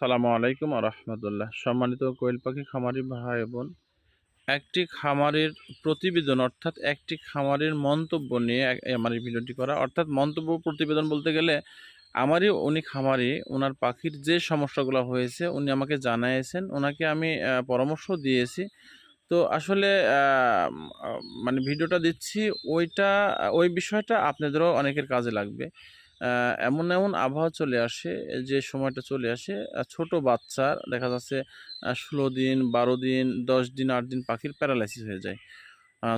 সালামু আলাইকুম রহমতুল্লাহ। সম্মানিত কোয়েল পাখি, খামারি ভাই বোন, একটি খামারের প্রতিবেদন অর্থাৎ একটি খামারের মন্তব্য নিয়ে আমার এই ভিডিওটি করা। অর্থাৎ মন্তব্য প্রতিবেদন বলতে গেলে, আমারই, উনি খামারি ওনার পাখির যে সমস্যাগুলো হয়েছে, উনি আমাকে জানাইয়েছেন ওনাকে আমি পরামর্শ দিয়েছি। তো আসলে মানে ভিডিওটা দিচ্ছি, ওইটা, ওই বিষয়টা আপনাদেরও অনেকের কাজে লাগবে। এমন এমন আবহাওয়া চলে আসে, যে সময়টা চলে আসে। ছোট বাচ্চার দেখা যাচ্ছে ষোলো দিন, বারো দিন, দশ দিন, আট দিন পাখির প্যারালাইসিস হয়ে যায়।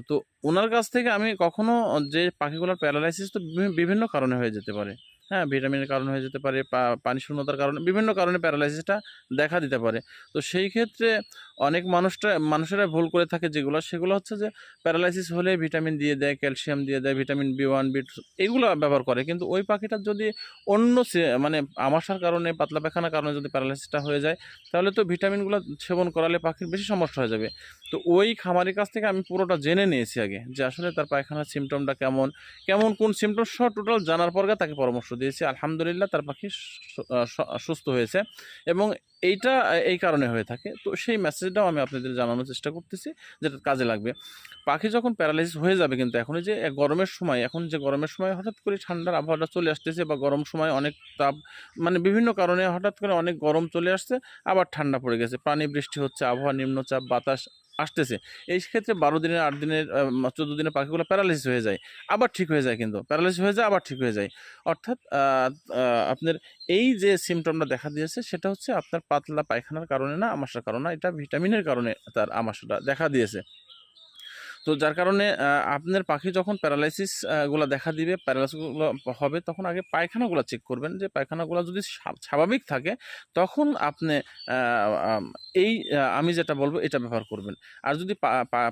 তো ওনার কাছ থেকে আমি কখনো যে পাখিগুলোর প্যারালাইসিস তো বিভিন্ন কারণে হয়ে যেতে পারে। হ্যাঁ ভিটামিনের কারণে হয়ে যেতে পারে পানি শূন্যতার কারণে, বিভিন্ন কারণে প্যারালাইসিসটা দেখা দিতে পারে। তো সেই ক্ষেত্রে অনেক মানুষটা, মানুষেরা ভুল করে থাকে যেগুলো, সেগুলো হচ্ছে যে প্যারালাইসিস হলে ভিটামিন দিয়ে দেয়, ক্যালসিয়াম দিয়ে দেয়, ভিটামিন বি ওয়ান, বি এগুলো ব্যবহার করে। কিন্তু ওই পাখিটার যদি অন্য মানে আমাশার কারণে, পাতলা পায়খানার কারণে যদি প্যারালাইসিসটা হয়ে যায়, তাহলে তো ভিটামিনগুলো সেবন করালে পাখির বেশি সমস্যা হয়ে যাবে। তো ওই খামারের কাছ থেকে আমি পুরোটা জেনে নিয়েছি আগে, যে আসলে তার পায়খানার সিমটমটা কেমন কেমন, কোন সিমটম সহ টোটাল জানার পর তাকে পরামর্শ দিয়েছি, আলহামদুলিল্লাহ তার পাখি সুস্থ হয়েছে এবং এইটা এই কারণে হয়ে থাকে। তো সেই মেসেজটাও আমি আপনাদের জানানোর চেষ্টা করতেছি যেটা কাজে লাগবে। পাখি যখন প্যারালাইসিস হয়ে যাবে কিন্তু এখন যে গরমের সময়, এখন যে গরমের সময় হঠাৎ করে ঠান্ডার আবহাওয়াটা চলে আসতেছে বা গরম সময় অনেক তাপ মানে বিভিন্ন কারণে হঠাৎ করে অনেক গরম চলে আসছে, আবার ঠান্ডা পড়ে গেছে। পানি বৃষ্টি হচ্ছে, আবহাওয়া নিম্নচাপ, বাতাস আসতেছে। এই ক্ষেত্রে বারো দিনের, আট দিনের চোদ্দ দিনের পাখিগুলো প্যারালাইসিস হয়ে যায়। আবার ঠিক হয়ে যায় কিন্তু। প্যারালাইসিস হয়ে যায়, আবার ঠিক হয়ে যায়। অর্থাৎ আপনার এই যে সিমটমটা দেখা দিয়েছে, সেটা হচ্ছে আপনার পাতলা পায়খানার কারণে না আমাশার কারণে এটা ভিটামিনের কারণে তার আমাশাটা দেখা দিয়েছে। তো যার কারণে আপনার পাখি যখন প্যারালাইসিসগুলো দেখা দিবে প্যারালাইসিসগুলো হবে, তখন আগে পায়খানাগুলো চেক করবেন। যে পায়খানাগুলো যদি স্বাভাবিক থাকে, তখন আপনি এই আমি যেটা বলব, এটা ব্যবহার করবেন। আর যদি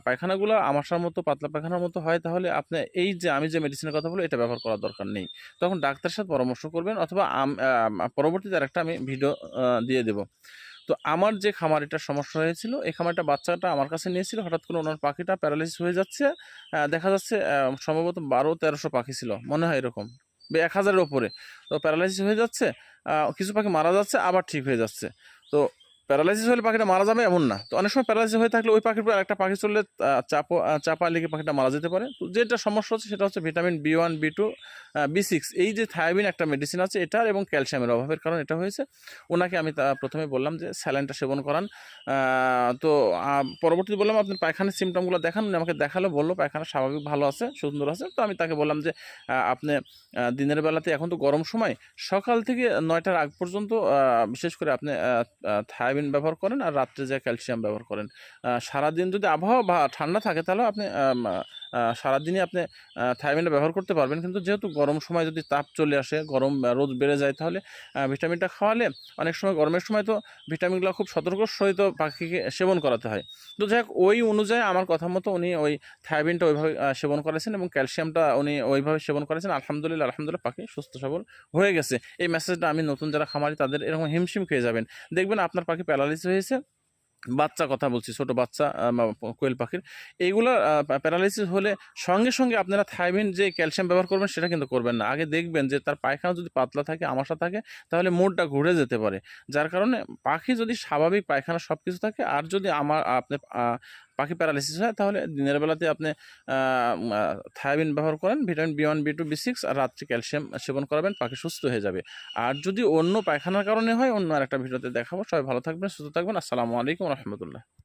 পায়খানাগুলো আমাশার মতো, পাতলা পায়খানার মতো হয়, তাহলে আপনি এই যে, আমি যে মেডিসিনের কথা বলব, এটা ব্যবহার করার দরকার নেই। তখন ডাক্তারের সাথে পরামর্শ করবেন, অথবা পরবর্তীতে আরেকটা আমি ভিডিও দিয়ে দেবো। তো আমার যে খামারিটার সমস্যা হয়েছিল, এই খামারটা বাচ্চাটা আমার কাছে নিয়েছিল, হঠাৎ করে ওনার পাখিটা প্যারালাইসিস হয়ে যাচ্ছে। দেখা যাচ্ছে সম্ভবত বারো তেরোশো পাখি ছিল, মনে হয় এরকম। এক হাজারের ওপরে। তো প্যারালাইসিস হয়ে যাচ্ছে কিছু পাখি মারা যাচ্ছে, আবার ঠিক হয়ে যাচ্ছে। তো প্যারালাইসিস হলে পাখিটা মারা যাবে এমন না। তো অনেক সময় প্যারালাইসিস হয়ে থাকলে ওই পাখির উপর একটা পাখি চললে চাপ চাপা লেগে পাখিটা মারা যেতে পারে। তো যেটা সমস্যা হচ্ছে সেটা হচ্ছে vitamin B one B two B six এই যে থায়াবিন একটা মেডিসিন আছে, এটার এবং ক্যালসিয়ামের অভাবের কারণে এটা হয়েছে। ওনাকে আমি তা প্রথমে বললাম যে স্যালাইনটা সেবন করান। তো পরবর্তীতে বললাম আপনার পায়খানার সিমটমগুলো দেখান, উনি আমাকে দেখাল, বলল, পায়খানা স্বাভাবিক, ভালো আছে, সুন্দর আছে। তো আমি তাকে বললাম যে আপনি দিনের বেলাতে এখন তো গরম সময়, সকাল থেকে নয়টার আগ পর্যন্ত বিশেষ করে আপনি থায়াবিন ব্যবহার করেন আর রাত্রে যে ক্যালসিয়াম ব্যবহার করেন। সারাদিন যদি আবহাওয়া বা ঠান্ডা থাকে, তাহলে আপনি সারাদিনই আপনি থায়াবিনটা ব্যবহার করতে পারবেন। কিন্তু যেহেতু গরম সময় যদি তাপ চলে আসে, গরম রোদ বেড়ে যায়, তাহলে ভিটামিনটা খাওয়ালে অনেক সময় গরমের সময় তো ভিটামিনগুলো খুব সতর্ক সহিত পাখিকে সেবন করাতে হয়। তো যাই হোক, ওই অনুযায়ী আমার কথা মতো উনি ওই থায়াবিনটা ওইভাবে সেবন করেছেন এবং ক্যালসিয়ামটা উনি ওইভাবে সেবন করেছেন। আলহামদুলিল্লাহ আলহামদুলিল্লাহ, পাখি সুস্থ সবল হয়ে গেছে। এই মেসেজটা আমি নতুন যারা খামারি, তাদের এরকম হিমশিম খেয়ে যাবেন। দেখবেন আপনার পাখি প্যারালাইসিস হয়েছে। বাচ্চা কথা বলছি, ছোট বাচ্চা কোয়েল পাখির। এইগুলো প্যারালাইসিস হলে সঙ্গে সঙ্গে আপনারা থাইমিন যে ক্যালসিয়াম ব্যবহার করবেন সেটা কিন্তু করবেন না। আগে দেখবেন যে তার পায়খানা যদি পাতলা থাকে, আমাশা থাকে, তাহলে মোড়টা ঘুরে যেতে পারে। যার কারণে পাখি যদি স্বাভাবিক পায়খানা সব কিছু থাকে, আর যদি আমার, আপনি পাখি প্যারালাইসিস হয়, তাহলে দিনের বেলাতে আপনি থায়াবিন ব্যবহার করেন, vitamin B one, B two, B six, আর রাত্রে ক্যালসিয়াম সেবন করাবেন, পাখি সুস্থ হয়ে যাবে। আর যদি অন্য পায়খানার কারণে হয়, অন্য আরেকটা ভিডিওতে দেখাবো। সবাই ভালো থাকবেন, সুস্থ থাকবেন। আসসালামু আলাইকুম রহমতুল্লাহ।